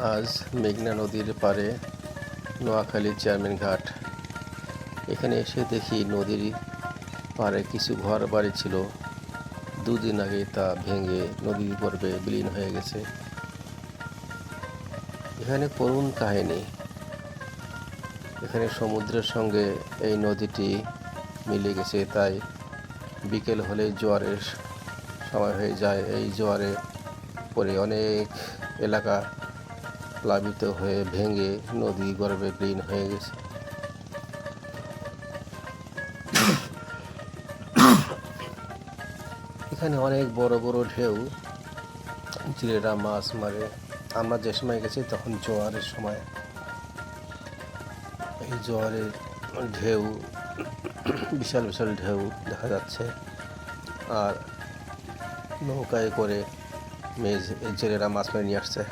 আজ মেঘনা নদীর পাড়ে নোয়াখালীর চেয়ারম্যান ঘাট। এখানে এসে দেখি নদীর পাড়ে কিছু ঘর বাড়ি ছিল। দুদিন আগে তা ভেঙে নদীর গর্ভে বিলীন হয়ে গেছে। এখানে করুণ কাহিনী। এখানে সমুদ্রের সঙ্গে এই নদীটি মিলে গেছে, তাই বিকেল হলে জোয়ারের সময় হয়ে যায়। এই জোয়ারে পরে অনেক এলাকা। প্লাবিত হয়ে ভেঙে নদী গর্ভে বিলীন হয়ে গেছে। এখানে অনেক বড় বড় ঢেউ জেলেরা মাছ মারে। আমরা যে সময় গেছি তখন জোয়ারের সময়। এই জোয়ারের ঢেউ, বিশাল বিশাল ঢেউ দেখা যাচ্ছে। আর নৌকায় করে মেয়ে জেলেরা মাছ মেরে নিয়ে আসছে।